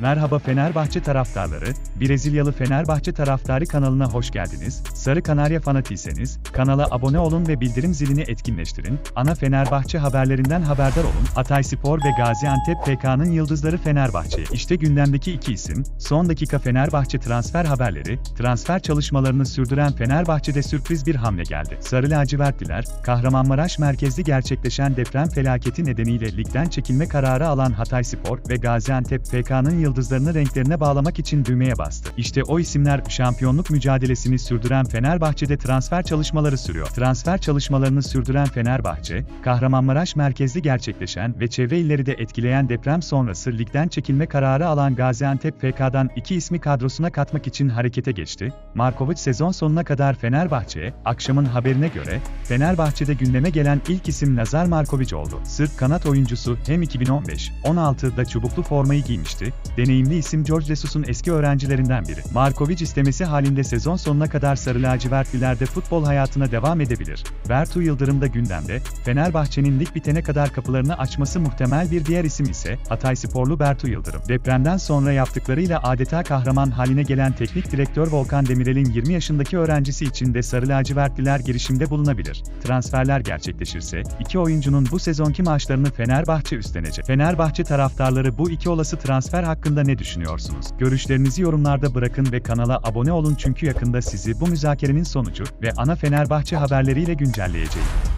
Merhaba Fenerbahçe taraftarları, Brezilyalı Fenerbahçe taraftarı kanalına hoş geldiniz. Sarı Kanarya fanatiyseniz, kanala abone olun ve bildirim zilini etkinleştirin. Ana Fenerbahçe haberlerinden haberdar olun. Hatay Spor ve Gaziantep FK'nın yıldızları Fenerbahçe. İşte gündemdeki iki isim, son dakika Fenerbahçe transfer haberleri, transfer çalışmalarını sürdüren Fenerbahçe'de sürpriz bir hamle geldi. Sarı lacivertliler, Kahramanmaraş merkezli gerçekleşen deprem felaketi nedeniyle ligden çekilme kararı alan Hatay Spor ve Gaziantep FK'nın yıldızlarını renklerine bağlamak için düğmeye bastı. İşte o isimler şampiyonluk mücadelesini sürdüren Fenerbahçe'de transfer çalışmaları sürüyor. Transfer çalışmalarını sürdüren Fenerbahçe, Kahramanmaraş merkezli gerçekleşen ve çevre illeri de etkileyen deprem sonrası ligden çekilme kararı alan Gaziantep FK'dan iki ismi kadrosuna katmak için harekete geçti. Markovic sezon sonuna kadar Fenerbahçe'ye, akşamın haberine göre, Fenerbahçe'de gündeme gelen ilk isim Lazar Markovic oldu. Sırp kanat oyuncusu hem 2015-16'da çubuklu formayı giymişti, deneyimli isim George Jesus'un eski öğrencilerinden biri. Markovic istemesi halinde sezon sonuna kadar Sarı Lacivertlilerde futbol hayatına devam edebilir. Bertu Yıldırım da gündemde, Fenerbahçe'nin lig bitene kadar kapılarını açması muhtemel bir diğer isim ise Hatay Sporlu Bertu Yıldırım. Depremden sonra yaptıklarıyla adeta kahraman haline gelen teknik direktör Volkan Demirel'in 20 yaşındaki öğrencisi için de Sarı Lacivertliler girişimde bulunabilir. Transferler gerçekleşirse, iki oyuncunun bu sezonki maaşlarını Fenerbahçe üstlenecek. Fenerbahçe taraftarları bu iki olası transfer hakkında ne düşünüyorsunuz? Görüşlerinizi yorumlarda bırakın ve kanala abone olun çünkü yakında sizi bu müzakerenin sonucu ve ana Fenerbahçe haberleriyle güncelleyeceğim.